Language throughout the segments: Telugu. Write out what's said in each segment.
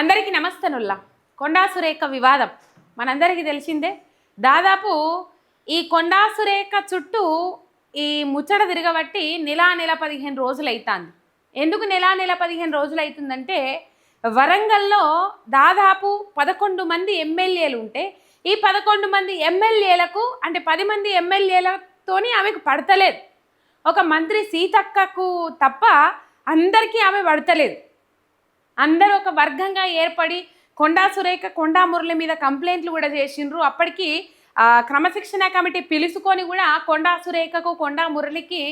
అందరికీ నమస్తనుల్లా. కొండా సురేఖ వివాదం. మనందరికీ తెలిసిందే దాదాపు ఈ కొండా సురేఖ చుట్టూ ఈ ముచ్చట తిరగబట్టి నెల నెల పదిహేను రోజులు అవుతుంది ఎందుకు నెల నెల పదిహేను రోజులు అవుతుందంటే వరంగల్లో దాదాపు పదకొండు మంది ఎమ్మెల్యేలు ఉంటే ఈ పదకొండు మంది ఎమ్మెల్యేలకు అంటే పది మంది ఎమ్మెల్యేలతోని ఆమెకు పడతలేదు. ఒక మంత్రి సీతక్కకు తప్ప అందరికీ ఆమె పడతలేదు. అందరూ ఒక వర్గంగా ఏర్పడి కొండా సురేఖ కొండా మురళి మీద కంప్లైంట్లు కూడా చేసిండ్రు. అప్పటికి క్రమశిక్షణ కమిటీ పిలుచుకొని కూడా కొండా సురేఖకు కొండా మురళికి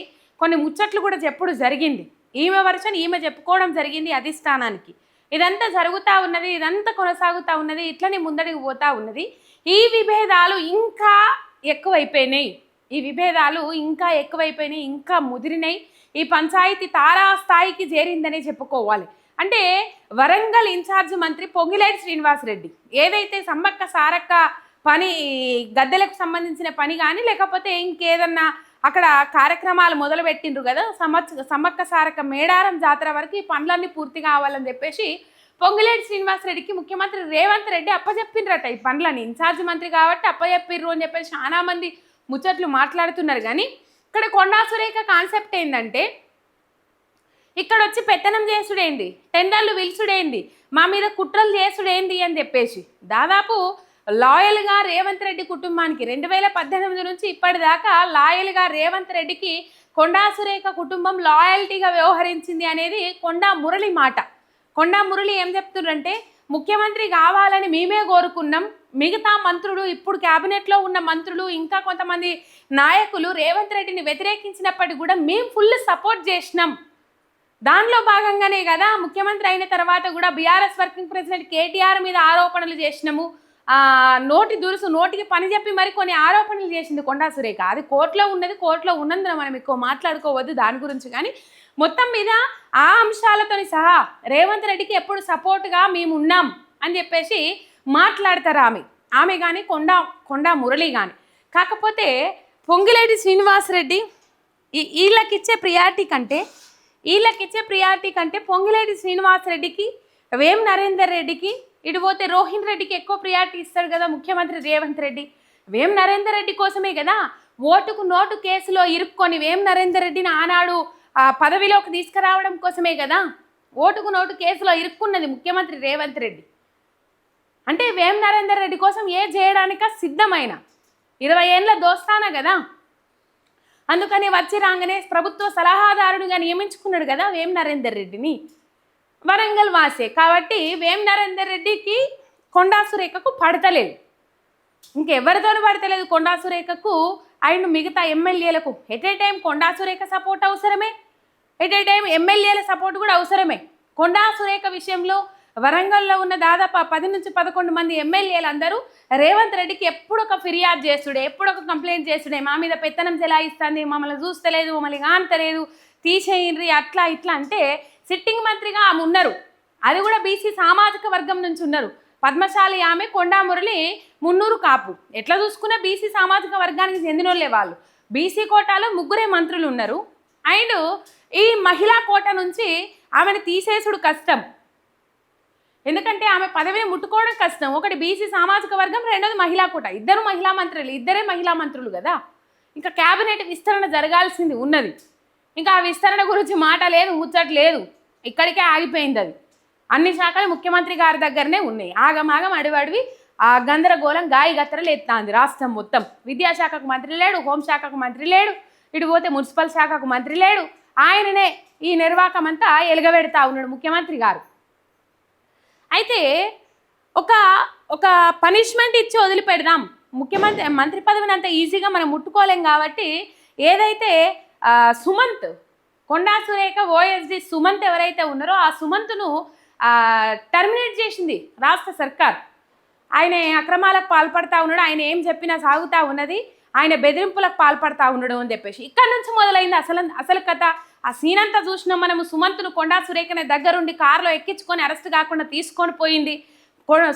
కొన్ని ముచ్చట్లు కూడా చెప్పుడు జరిగింది. ఈమె వర్షన్ ఈమె చెప్పుకోవడం జరిగింది అధిష్టానానికి. ఇదంతా జరుగుతూ ఉన్నది ఇదంతా కొనసాగుతూ ఉన్నది ఇట్లనే ముందడికి పోతూ ఉన్నది. ఈ విభేదాలు ఇంకా ఎక్కువైపోయినాయి. ఈ విభేదాలు ఇంకా ఎక్కువైపోయినాయి ఇంకా ముదిరినాయి. ఈ పంచాయతీ తారా స్థాయికి చేరిందనే చెప్పుకోవాలి. అంటే వరంగల్ ఇన్ఛార్జ్ మంత్రి పొంగిలేటి శ్రీనివాసరెడ్డి. ఏదైతే సమ్మక్క సారక్క పని గద్దెలకు సంబంధించిన పని కానీ లేకపోతే ఇంకేదన్నా అక్కడ కార్యక్రమాలు మొదలు పెట్టిండ్రు కదా సమ్మక్క సమ్మక్క సారక్క మేడారం జాతర వరకు ఈ పనులన్నీ పూర్తి కావాలని చెప్పేసి పొంగిలేటి శ్రీనివాసరెడ్డికి ముఖ్యమంత్రి రేవంత్ రెడ్డి అప్పచెప్పిండ్రట ఈ పనులని. ఇన్ఛార్జ్ మంత్రి కాబట్టి అప్పచెప్పిర్రు అని చెప్పేసి చాలామంది ముచ్చట్లు మాట్లాడుతున్నారు. కానీ ఇక్కడ కొండా సురేఖ కాన్సెప్ట్ ఏంటంటే ఇక్కడ వచ్చి పెత్తనం చేసుడేంది? టెండర్లు పిలుచుడేంది? మా మీద కుట్రలు చేసుడేంది అని చెప్పేసి. దాదాపు లాయల్గా రేవంత్ రెడ్డి కుటుంబానికి రెండు వేల పద్దెనిమిది నుంచి ఇప్పటిదాకా లాయల్గా రేవంత్ రెడ్డికి కొండా సురేఖ కుటుంబం లాయల్టీగా వ్యవహరించింది అనేది కొండా మురళి మాట. కొండా మురళి ఏం చెప్తుండ్రంటే ముఖ్యమంత్రి కావాలని మేమే కోరుకున్నాం. మిగతా మంత్రులు ఇప్పుడు క్యాబినెట్లో ఉన్న మంత్రులు ఇంకా కొంతమంది నాయకులు రేవంత్ రెడ్డిని వ్యతిరేకించినప్పటికీ కూడా మేము ఫుల్ సపోర్ట్ చేసినాం. దానిలో భాగంగానే కదా ముఖ్యమంత్రి అయిన తర్వాత కూడా బీఆర్ఎస్ వర్కింగ్ ప్రెసిడెంట్ కేటీఆర్ మీద ఆరోపణలు చేసినాము. ఆ, నోటి దురుసు నోటికి పని చెప్పి మరి కొన్ని ఆరోపణలు చేసింది కొండా సురేఖ. అది కోర్టులో ఉన్నది కోర్టులో ఉన్నందున మనం ఎక్కువ మాట్లాడుకోవద్దు దాని గురించి. కానీ మొత్తం మీద ఆ అంశాలతోని సహా రేవంత్ రెడ్డికి ఎప్పుడు సపోర్ట్గా మేము ఉన్నాం అని చెప్పేసి మాట్లాడతారు ఆమె. ఆమె కానీ కొండా కొండా మురళి కానీ కాకపోతే పొంగిలేటి శ్రీనివాసరెడ్డి ఈ వీళ్ళకిచ్చే ప్రియారిటీ కంటే వీళ్ళకిచ్చే ప్రియారిటీ కంటే పొంగిలేటి శ్రీనివాసరెడ్డికి వేం నరేందర్ రెడ్డికి ఇటు పోతే రోహిన్ రెడ్డికి ఎక్కువ ప్రియారిటీ ఇస్తాడు కదా ముఖ్యమంత్రి రేవంత్ రెడ్డి. వేం నరేందర్ రెడ్డి కోసమే కదా ఓటుకు నోటు కేసులో ఇరుక్కొని వేం నరేందర్ రెడ్డిని ఆనాడు ఆ పదవిలోకి తీసుకురావడం కోసమే కదా ఓటుకు నోటు కేసులో ఇరుక్కున్నది ముఖ్యమంత్రి రేవంత్ రెడ్డి. అంటే వేం నరేందర్ రెడ్డి కోసం ఏ చేయడానిక సిద్ధమైన? ఇరవై ఏళ్ళ దోస్తానా కదా? అందుకని వచ్చి రాగానే ప్రభుత్వ సలహాదారుడిగా నియమించుకున్నాడు కదా వేం నరేందర్ రెడ్డిని. వరంగల్ వాసే. కాబట్టి వేం నరేందర్ రెడ్డికి కొండా సురేఖకు పడతలేదు. ఇంకెవరితోనూ పడతలేదు. కొండా సురేఖకు అండ్ మిగతా ఎమ్మెల్యేలకు. At a time Konda Surekha support అవసరమే. ఎట్ ఏ టైం ఎమ్మెల్యేల సపోర్ట్ కూడా అవసరమే. కొండా సురేఖ విషయంలో వరంగల్లో ఉన్న దాదాపు పది నుంచి పదకొండు మంది ఎమ్మెల్యేలు అందరూ రేవంత్ రెడ్డికి ఎప్పుడు ఒక ఫిర్యాదు చేస్తుడే ఎప్పుడు ఒక కంప్లైంట్ చేస్తుడే మా మీద పెత్తనం చెలాయిస్తుంది మమ్మల్ని చూస్తలేదు మమ్మల్ని కాంతలేదు తీసేయండి అట్లా ఇట్లా అంటే సిట్టింగ్ మంత్రిగా ఆమె ఉన్నారు. అది కూడా బీసీ సామాజిక వర్గం నుంచి ఉన్నారు. పద్మశాలి ఆమె కొండా మురళి మున్నూరు కాపు. ఎట్లా చూసుకున్నా బీసీ సామాజిక వర్గానికి చెందినోళ్ళే వాళ్ళు. బీసీ కోటాలో ముగ్గురే మంత్రులు ఉన్నారు. అండ్ ఈ మహిళా కోట నుంచి ఆమెను తీసేసుడు కష్టం. ఎందుకంటే ఆమె పదవిని ముట్టుకోవడం కష్టం. ఒకటి బీసీ సామాజిక వర్గం రెండోది మహిళా కోట. ఇద్దరు మహిళా మంత్రులు ఇద్దరే మహిళా మంత్రులు కదా. ఇంకా క్యాబినెట్ విస్తరణ జరగాల్సింది ఉన్నది. ఇంకా ఆ విస్తరణ గురించి మాట లేదు ముచ్చట ఇక్కడికే ఆగిపోయింది అది. అన్ని శాఖలు ముఖ్యమంత్రి గారి దగ్గరనే ఉన్నాయి. ఆగమాగం అడివడివి ఆ గందరగోళం గాయి గత్తరలు ఎత్తాంది రాష్ట్రం మొత్తం. విద్యాశాఖకు మంత్రి లేడు హోంశాఖకు మంత్రి లేడు ఇటు పోతే మున్సిపల్ శాఖకు మంత్రి లేడు. ఆయననే ఈ నిర్వాహకం అంతా ఎలుగబెడతా ఉన్నాడు ముఖ్యమంత్రి గారు. అయితే ఒక ఒక పనిష్మెంట్ ఇచ్చి వదిలిపెడదాం. ముఖ్యమంత్రి మంత్రి పదవిని అంత ఈజీగా మనం ముట్టుకోలేం కాబట్టి ఏదైతే సుమంత్ కొండా సురేఖ ఓఎస్డి సుమంత్ ఎవరైతే ఉన్నారో ఆ సుమంత్ను టర్మినేట్ చేసింది రాష్ట్ర సర్కార్. ఆయన అక్రమాలకు పాల్పడతా ఉన్నాడు ఆయన ఏం చెప్పినా సాగుతా ఉన్నది ఆయన బెదిరింపులకు పాల్పడతా ఉన్నాడు అని చెప్పేసి. ఇక్కడ నుంచి మొదలైంది అసలు అసలు కథ. ఆ సీన్ అంతా చూసినాం మనము సుమంత్ను కొండా సురేఖని దగ్గరుండి కారులో ఎక్కించుకొని అరెస్ట్ కాకుండా తీసుకొని పోయింది.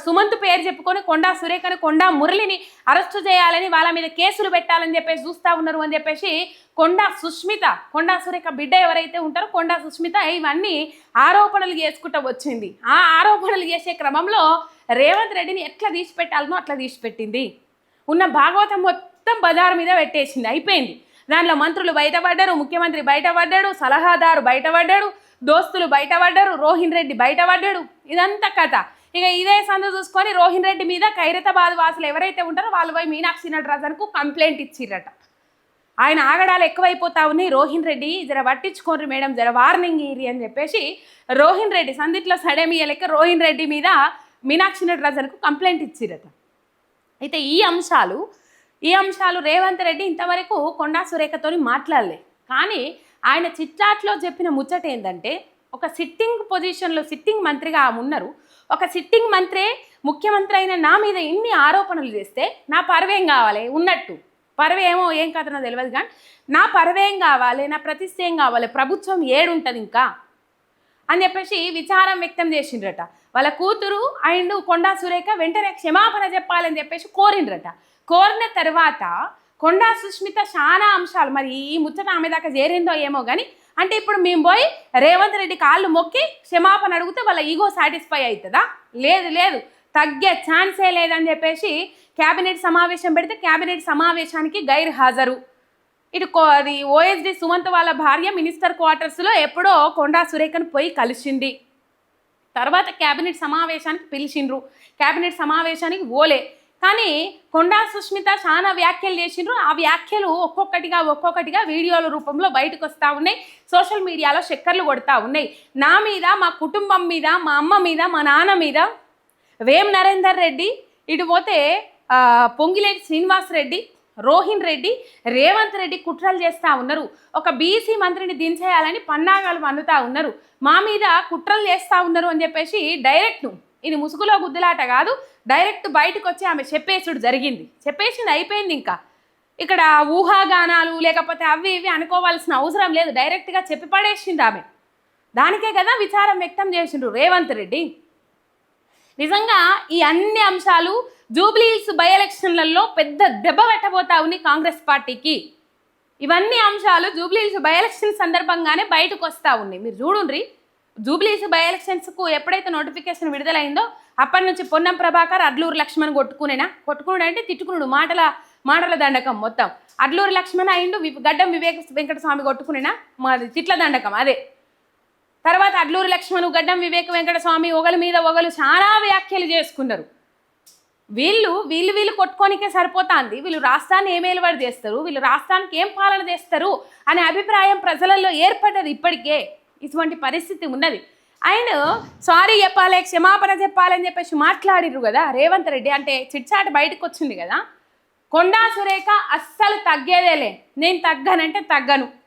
సుమంత్ పేరు చెప్పుకొని కొండా సురేఖని కొండా మురళిని అరెస్టు చేయాలని వాళ్ళ మీద కేసులు పెట్టాలని చెప్పేసి చూస్తా ఉన్నారు అని చెప్పేసి కొండా సుష్మిత కొండా సురేఖ బిడ్డ ఎవరైతే ఉంటారో కొండా సుష్మిత ఇవన్నీ ఆరోపణలు చేసుకుంటూ వచ్చింది. ఆ ఆరోపణలు చేసే క్రమంలో రేవంత్ రెడ్డిని ఎట్లా తీసిపెట్టాలనో అట్లా తీసిపెట్టింది. ఉన్న భాగవతం మొత్తం బజారు మీద పెట్టేసింది. అయిపోయింది. దాంట్లో మంత్రులు బయటపడ్డారు ముఖ్యమంత్రి బయటపడ్డాడు సలహాదారు బయటపడ్డాడు దోస్తులు బయటపడ్డారు రోహిన్ రెడ్డి బయటపడ్డాడు. ఇదంతా కథ. ఇక ఇదే సందు చూసుకొని రోహిన్ రెడ్డి మీద ఖైరతాబాద్ వాసులు ఎవరైతే ఉంటారో వాళ్ళు పోయి మీనాక్షి నటరాజన్కు కంప్లైంట్ ఇచ్చిర్రట. ఆయన ఆగడాలు ఎక్కువైపోతా ఉన్నాయి. రోహిన్ రెడ్డి జర పట్టించుకోండి మేడం జర వార్నింగ్ ఇరి అని చెప్పేసి రోహిన్ రెడ్డి సందిట్లో సడేమియలెక్క రోహిన్ రెడ్డి మీద మీనాక్షి నటరాజన్కు కంప్లైంట్ ఇచ్చిరట అయితే ఈ అంశాలు ఈ అంశాలు రేవంత్ రెడ్డి ఇంతవరకు కొండా సురేఖతోని మాట్లాడలే. కానీ ఆయన చిట్లాట్లో చెప్పిన ముచ్చట ఏంటంటే ఒక సిట్టింగ్ పొజిషన్లో సిట్టింగ్ మంత్రిగా ఆమె ఉన్నారు ఒక సిట్టింగ్ మంత్రే ముఖ్యమంత్రి అయిన నా మీద ఇన్ని ఆరోపణలు చేస్తే నా పరవేం కావాలి? ఉన్నట్టు. పరవే ఏమో ఏం కథనో తెలియదు కానీ నా పరవేం కావాలి? నా ప్రతిష్ట ఏం కావాలి? ప్రభుత్వం ఏడుంటుంది ఇంకా? అని చెప్పేసి విచారం వ్యక్తం చేసిండ్రట. వాళ్ళ కూతురు అండ్ కొండా సురేఖ వెంటనే క్షమాపణ చెప్పాలని చెప్పేసి కోరిండ్రట. కోరిన తర్వాత కొండా సుష్మిత చాలా అంశాలు మరి ఈ ముచ్చట ఆమె దాకా చేరిందో ఏమో కానీ అంటే ఇప్పుడు మేము పోయి రేవంత్ రెడ్డి కాళ్ళు మొక్కి క్షమాపణ అడిగితే వాళ్ళ ఈగో సాటిస్ఫై అవుతుందా లేదు లేదు. తగ్గే ఛాన్సే లేదని చెప్పేసి క్యాబినెట్ సమావేశం పెడితే క్యాబినెట్ సమావేశానికి గైర్ హాజరు ఇటు కో- అది ఓఎస్డి సుమంత్ వాళ్ళ భార్య మినిస్టర్ క్వార్టర్స్లో ఎప్పుడో కొండా సురేఖను పోయి కలిసింది. తర్వాత క్యాబినెట్ సమావేశానికి పిలిచిండ్రు. క్యాబినెట్ సమావేశానికి ఓలే కానీ కొండా సుష్మిత చాలా వ్యాఖ్యలు చేసిండ్రు. ఆ వ్యాఖ్యలు ఒక్కొక్కటిగా ఒక్కొక్కటిగా వీడియోల రూపంలో బయటకు వస్తూ ఉన్నాయి. సోషల్ మీడియాలో చక్కర్లు కొడతా ఉన్నాయి. నా మీద మా కుటుంబం మీద మా అమ్మ మీద మా నాన్న మీద వేం నరేందర్ రెడ్డి ఇటు పోతే పొంగిలేటి శ్రీనివాస్ రెడ్డి రోహిన్ రెడ్డి రేవంత్ రెడ్డి కుట్రలు చేస్తూ ఉన్నారు. ఒక బీసీ మంత్రిని దించేయాలని పన్నాగాలు పన్నుతా ఉన్నారు. మా మీద కుట్రలు చేస్తూ ఉన్నారు అని చెప్పేసి డైరెక్ట్ ఇది ముసుగులో గుద్దులాట కాదు డైరెక్ట్ బయటకు వచ్చి ఆమె చెప్పేసుడు జరిగింది. చెప్పేసింది అయిపోయింది ఇంకా. ఇక్కడ ఊహాగానాలు లేకపోతే అవి ఇవి అనుకోవాల్సిన అవసరం లేదు. డైరెక్ట్గా చెప్పి పడేసింది ఆమె. దానికే కదా విచారం వ్యక్తం చేసిండ్రు రేవంత్ రెడ్డి. నిజంగా ఈ అన్ని అంశాలు జూబ్లీహిల్స్ బై ఎలక్షన్లలో పెద్ద దెబ్బ పెట్టబోతా ఉంది కాంగ్రెస్ పార్టీకి. ఇవన్నీ అంశాలు జూబ్లీహిల్స్ బై ఎలక్షన్ సందర్భంగానే బయటకు వస్తూ ఉన్నాయి. మీరు చూడుండ్రి. జూబ్లీహిల్స్ బై ఎలక్షన్స్కు ఎప్పుడైతే నోటిఫికేషన్ విడుదలైందో అప్పటి నుంచి పొన్నం ప్రభాకర్ అడ్లూరు లక్ష్మణ్ కొట్టుకునేనా? కొట్టుకున్నాడు అంటే తిట్టుకున్నాడు. మాటల మాటల దండకం మొత్తం. అడ్లూరు లక్ష్మణ్ అయిండు వి- గడ్డం వివేక వెంకటస్వామి కొట్టుకునేనా? మాది తిట్ల దండకం అదే. తర్వాత అడ్లూరు లక్ష్మణు గడ్డం వివేక వెంకట స్వామి ఒకరి మీద ఒకరు చాలా వ్యాఖ్యలు చేసుకున్నారు. వీళ్ళు వీళ్ళు వీళ్ళు కొట్టుకోనికే సరిపోతాంది. వీళ్ళు రాష్ట్రాన్ని ఏం ఏలుబడి చేస్తారు? వీళ్ళు రాష్ట్రానికి ఏం పాలన చేస్తారు? అనే అభిప్రాయం ప్రజలలో ఏర్పడ్డది ఇప్పటికే. ఇటువంటి పరిస్థితి ఉన్నది. అండ్ సారీ చెప్పాలి క్షమాపణ చెప్పాలని చెప్పేసి మాట్లాడిర్రు కదా రేవంత్ రెడ్డి. అంటే చిట్చాట బయటకు వచ్చింది కదా. కొండా సురేఖ అస్సలు తగ్గేదేలే. నేను తగ్గనంటే తగ్గను.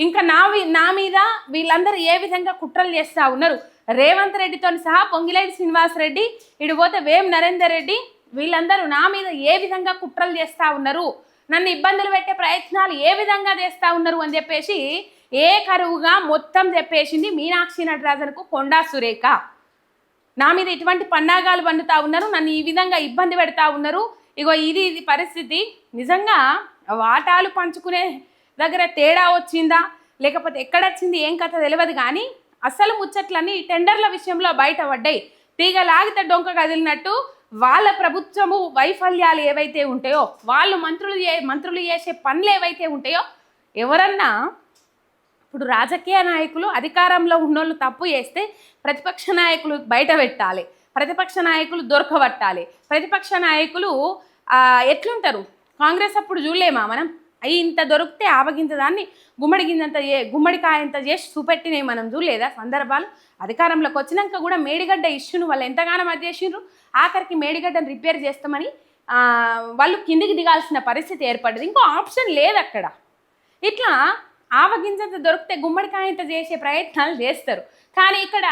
ఇంకా నా వి- నా మీద వీళ్ళందరూ ఏ విధంగా కుట్రలు చేస్తూ ఉన్నారు? రేవంత్ రెడ్డితో సహా పొంగిలేడి శ్రీనివాస్ రెడ్డి ఇటు పోతే వేం నరేందర్ రెడ్డి వీళ్ళందరూ నా మీద ఏ విధంగా కుట్రలు చేస్తూ ఉన్నారు? నన్ను ఇబ్బందులు పెట్టే ప్రయత్నాలు ఏ విధంగా చేస్తూ ఉన్నారు అని చెప్పేసి ఏ కరువుగా మొత్తం చెప్పేసింది మీనాక్షి నటరాజన్కు కొండా సురేఖ. నా మీద ఇటువంటి పన్నాగాలు పండుతూ ఉన్నారు నన్ను ఈ విధంగా ఇబ్బంది పెడతా ఉన్నారు. ఇగో ఇది ఇది పరిస్థితి. నిజంగా వాటాలు పంచుకునే దగ్గర తేడా వచ్చిందా? లేకపోతే ఎక్కడొచ్చింది ఏం కథ తెలియదు కానీ అసలు ముచ్చట్లన్నీ టెండర్ల విషయంలో బయట పడ్డాయి తీగ డొంక కదిలినట్టు వాళ్ళ ప్రభుత్వము వైఫల్యాలు ఏవైతే ఉంటాయో వాళ్ళు మంత్రులు మంత్రులు చేసే పనులు ఏవైతే ఉంటాయో ఎవరన్నా ఇప్పుడు రాజకీయ నాయకులు అధికారంలో ఉన్నోళ్ళు తప్పు చేస్తే ప్రతిపక్ష నాయకులు బయట పెట్టాలి. ప్రతిపక్ష నాయకులు దొరకబట్టాలి. ప్రతిపక్ష నాయకులు ఎట్లుంటారు? కాంగ్రెస్ అప్పుడు చూడలేమా మనం? అయ్యి ఇంత దొరికితే ఆవగింత దాన్ని గుమ్మడి గింజంత ఏ- గుమ్మడికాయ ఇంత చేసి చూపెట్టినవి మనం చూడలేదా సందర్భాలు? అధికారంలోకి వచ్చినాక కూడా మేడిగడ్డ ఇష్యూను వాళ్ళు ఎంతగానో అది చేసిండ్రు. ఆఖరికి మేడిగడ్డను రిపేర్ చేస్తామని వాళ్ళు కిందికి దిగాల్సిన పరిస్థితి ఏర్పడింది ఇంకో ఆప్షన్ లేదు అక్కడ. ఇట్లా ఆవగింజంత దొరికితే గుమ్మడికాయంత చేసే ప్రయత్నాలు చేస్తారు. కానీ ఇక్కడ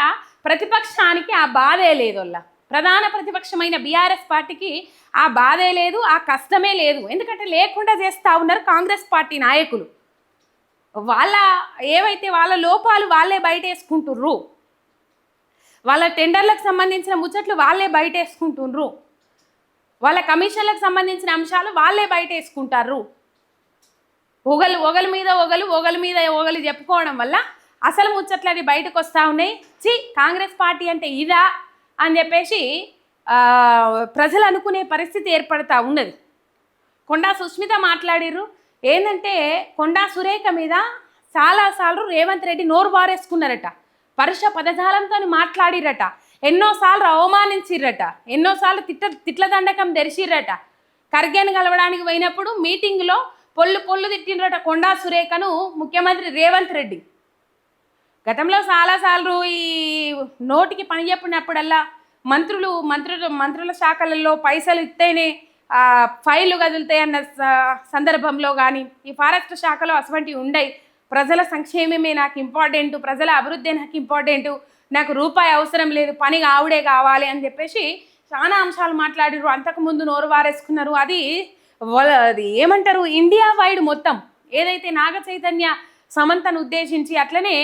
ప్రతిపక్షానికి ఆ బాధే లేదు వాళ్ళ ప్రధాన ప్రతిపక్షమైన బీఆర్ఎస్ పార్టీకి ఆ బాధే లేదు ఆ కష్టమే లేదు. ఎందుకంటే లేకుండా చేస్తూ ఉన్నారు కాంగ్రెస్ పార్టీ నాయకులు. వాళ్ళ ఏవైతే వాళ్ళ లోపాలు వాళ్ళే బయటేసుకుంటుర్రు. వాళ్ళ టెండర్లకు సంబంధించిన ముచ్చట్లు వాళ్ళే బయటేసుకుంటుండ్రు వాళ్ళ కమిషన్లకు సంబంధించిన అంశాలు వాళ్ళే బయటేసుకుంటారు వేసుకుంటారు ఒగలు మీద ఒకలు ఒగల మీద ఒగలు చెప్పుకోవడం వల్ల అసలు ముచ్చట్లది బయటకు వస్తూ ఉన్నాయి. చి కాంగ్రెస్ పార్టీ అంటే ఇదా? అని చెప్పేసి ప్రజలు అనుకునే పరిస్థితి ఏర్పడతా ఉన్నది. కొండా సుస్మిత మాట్లాడిర్రు ఏంటంటే కొండా సురేఖ మీద చాలాసార్లు రేవంత్ రెడ్డి నోరు బారేసుకున్నారట. పరుష పదజాలంతో మాట్లాడిరట ఎన్నోసార్లు అవమానించిర్రట. ఎన్నోసార్లు తిట్ల తిట్ల దండకం తెరిచిర్రట. ఖర్గేను కలవడానికి పోయినప్పుడు మీటింగ్లో పొల్లు పొల్లు తిట్టిండ్రట కొండా సురేఖను ముఖ్యమంత్రి రేవంత్ రెడ్డి. గతంలో చాలాసార్లు ఈ నోటికి పని చెప్పినప్పుడల్లా మంత్రులు మంత్రులు మంత్రుల శాఖలలో పైసలు ఇస్తేనే ఫైళ్ళు కదులుతాయి అన్న సందర్భంలో కానీ ఈ ఫారెస్ట్ శాఖలో అటువంటివి ఉండయి. ప్రజల సంక్షేమమే నాకు ఇంపార్టెంట్ ప్రజల అభివృద్ధి నాకు ఇంపార్టెంట్ నాకు రూపాయి అవసరం లేదు పని ఆవుడే కావాలి అని చెప్పేసి చాలా అంశాలు మాట్లాడారు అంతకుముందు నోరు వారేసుకున్నారు. అది అది ఏమంటారు? ఇండియా వైడ్ మొత్తం. ఏదైతే నాగ చైతన్య సమంతను ఉద్దేశించి అట్లనే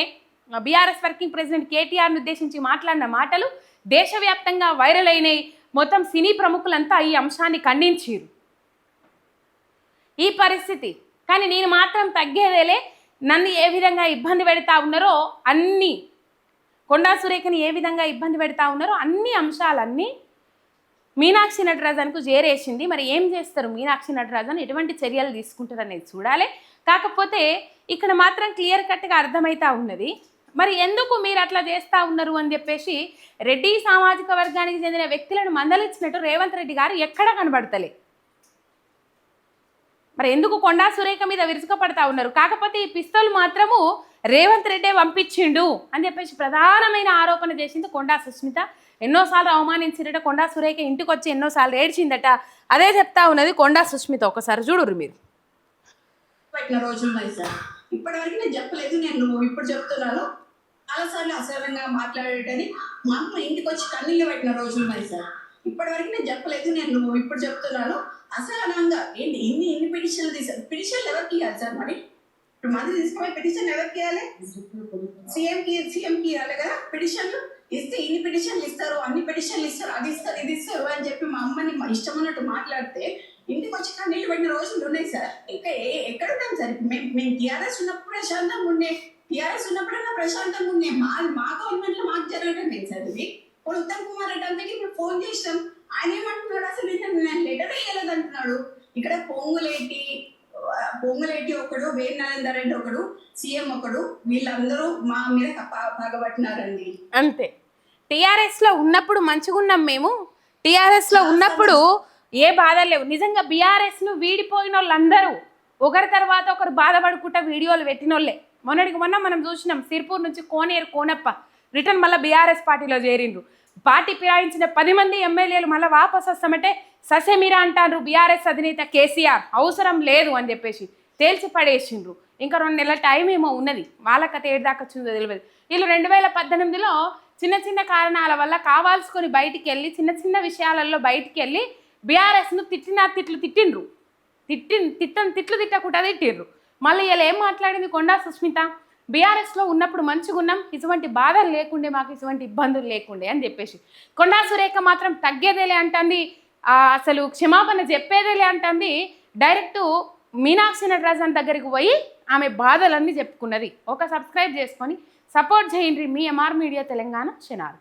బీఆర్ఎస్ వర్కింగ్ ప్రెసిడెంట్ కేటీఆర్ను ఉద్దేశించి మాట్లాడిన మాటలు దేశవ్యాప్తంగా వైరల్ అయినాయి. మొత్తం సినీ ప్రముఖులంతా ఈ అంశాన్ని ఖండించారు ఈ పరిస్థితి. కానీ నేను మాత్రం తగ్గేదేలే నన్ను ఏ విధంగా ఇబ్బంది పెడతా ఉన్నారో అన్ని కొండా సురేఖని ఏ విధంగా ఇబ్బంది పెడతా ఉన్నారో అన్ని అంశాలన్నీ మీనాక్షి నటరాజన్కు చేరేసింది మరి ఏం చేస్తారు మీనాక్షి నటరాజన్? ఎటువంటి చర్యలు తీసుకుంటారు అనేది చూడాలి. కాకపోతే ఇక్కడ మాత్రం క్లియర్ కట్గా అర్థమవుతా ఉన్నది. మరి ఎందుకు మీరు అట్లా చేస్తూ ఉన్నారు అని చెప్పేసి రెడ్డి సామాజిక వర్గానికి చెందిన వ్యక్తులను మందలించినట్టు రేవంత్ రెడ్డి గారు ఎక్కడ కనబడతలే. మరి ఎందుకు కొండా సురేఖ మీద విరుచుకపడతా ఉన్నారు? కాకపోతే ఈ పిస్తోల్ మాత్రము రేవంత్ రెడ్డే పంపించిండు అని చెప్పేసి ప్రధానమైన ఆరోపణ చేసింది కొండా సుస్మిత. ఎన్నోసార్లు అవమానించిందట కొండా సురేఖ ఇంటికి వచ్చి ఎన్నోసార్లు ఏడ్చిందట. అదే చెప్తా ఉన్నది కొండా సుస్మిత. ఒకసారి చూడరు మీరు. పెట్టిన రోజులు సార్ ఇప్పటివరకు నేను చెప్పలేదు నేను ఇప్పుడు చెప్తున్నాను. చాలాసార్లు అసహ్యంగా మాట్లాడేటని మా అమ్మ ఇంటికి వచ్చి కన్నీళ్ళు పెట్టిన రోజులు ఉన్నాయి సార్. ఇప్పటివరకు నేను చెప్పలేదు నేను నువ్వు ఇప్పుడు చెప్తున్నాను. అసహనంగా ఏంటి ఇన్ని ఇన్ని పిటిషన్లు తీసారు పిటిషన్లు ఎవరికి ఇవ్వాలి సార్ మరి? ఇప్పుడు మంది తీసుకుపోయి పిటిషన్ ఎవరికి ఇవ్వాలి సీఎంకి సీఎంకి ఇవ్వాలి కదా? పిటిషన్లు ఇస్తే ఇన్ని పిటిషన్లు ఇస్తారు అన్ని పిటిషన్లు ఇస్తారు అది ఇస్తారు ఇది ఇస్తారు అని చెప్పి మా అమ్మని మా ఇష్టం ఉన్నట్టు మాట్లాడితే ఇంటికి వచ్చి కన్నీళ్ళు పెట్టిన రోజులు ఉన్నాయి సార్. ఇంకా ఏ- ఎక్కడ ఉన్నాం సార్? మేము మేము టీఆర్ఎస్ ఉన్నప్పుడు ప్రశాంతంగా ఉండే టీఆర్ఎస్ ఉన్నప్పుడన్నా ప్రశాంతంగా ఉండే మా మా గవర్నమెంట్లో మాకు జరగడం సార్ ఇది. ఇప్పుడు ఉత్తమ్ కుమార్ రెడ్డి అంతకి ఇప్పుడు ఫోన్ చేసినాం. ఆయన ఏమంటున్నాడు? అసలు నేను నేను లెటర్ వేయలేదు అంటున్నాడు. ఇక్కడ పొంగులేటి పొంగులేటి ఒకడు వేరు నరేందర్ రెడ్డి ఒకడు సీఎం ఒకడు వీళ్ళందరూ మా మీద పగబట్టినారండి. అంతే. టీఆర్ఎస్లో ఉన్నప్పుడు మంచిగా ఉన్నాం మేము. టీఆర్ఎస్లో ఉన్నప్పుడు ఏ బాధ లేవు. నిజంగా బీఆర్ఎస్ను వీడిపోయిన వాళ్ళందరూ ఒకరి తర్వాత ఒకరు బాధపడుకుంటా వీడియోలు పెట్టిన వాళ్ళే మొన్నటికి మొన్న మనం చూసినాం సిర్పూర్ నుంచి కోనేరు కోనప్ప. రిటర్న్ మళ్ళీ బీఆర్ఎస్ పార్టీలో చేరిండ్రు. పార్టీ ఫిరాయించిన పది మంది ఎమ్మెల్యేలు మళ్ళీ వాపస్ వస్తామంటే ససేమిరా అంటారు బీఆర్ఎస్ అధినేత కేసీఆర్. అవసరం లేదు అని చెప్పేసి తేల్చి పడేసిండ్రు. ఇంకా రెండు నెలల టైం ఏమో ఉన్నది. వాళ్ళ కథ ఏడు దాకా వచ్చిందో తెలియదు. వీళ్ళు రెండు వేల పద్దెనిమిదిలో చిన్న చిన్న కారణాల వల్ల కావాల్సుకొని బయటికి వెళ్ళి చిన్న చిన్న విషయాలలో బయటికి వెళ్ళి బీఆర్ఎస్ను తిట్టిన తిట్లు తిట్టిండ్రు. తిట్టి తిట్టని తిట్లు తిట్టకుండా తిట్టిండ్రు. మళ్ళీ ఇలా ఏం మాట్లాడింది కొండా సుస్మిత? బీఆర్ఎస్లో ఉన్నప్పుడు మంచిగా ఉన్నాం ఇటువంటి బాధలు లేకుండే మాకు ఇటువంటి ఇబ్బందులు లేకుండే అని చెప్పేసి. కొండా సురేఖ మాత్రం తగ్గేదేలే అంటుంది. అసలు క్షమాపణ చెప్పేదేలే అంటుంది. డైరెక్ట్ మీనాక్షి నటరాజన్ దగ్గరికి పోయి ఆమె బాధలన్నీ చెప్పుకున్నది. ఒక సబ్స్క్రైబ్ చేసుకొని సపోర్ట్ చేయండి మీ ఎంఆర్ మీడియా తెలంగాణ శనార్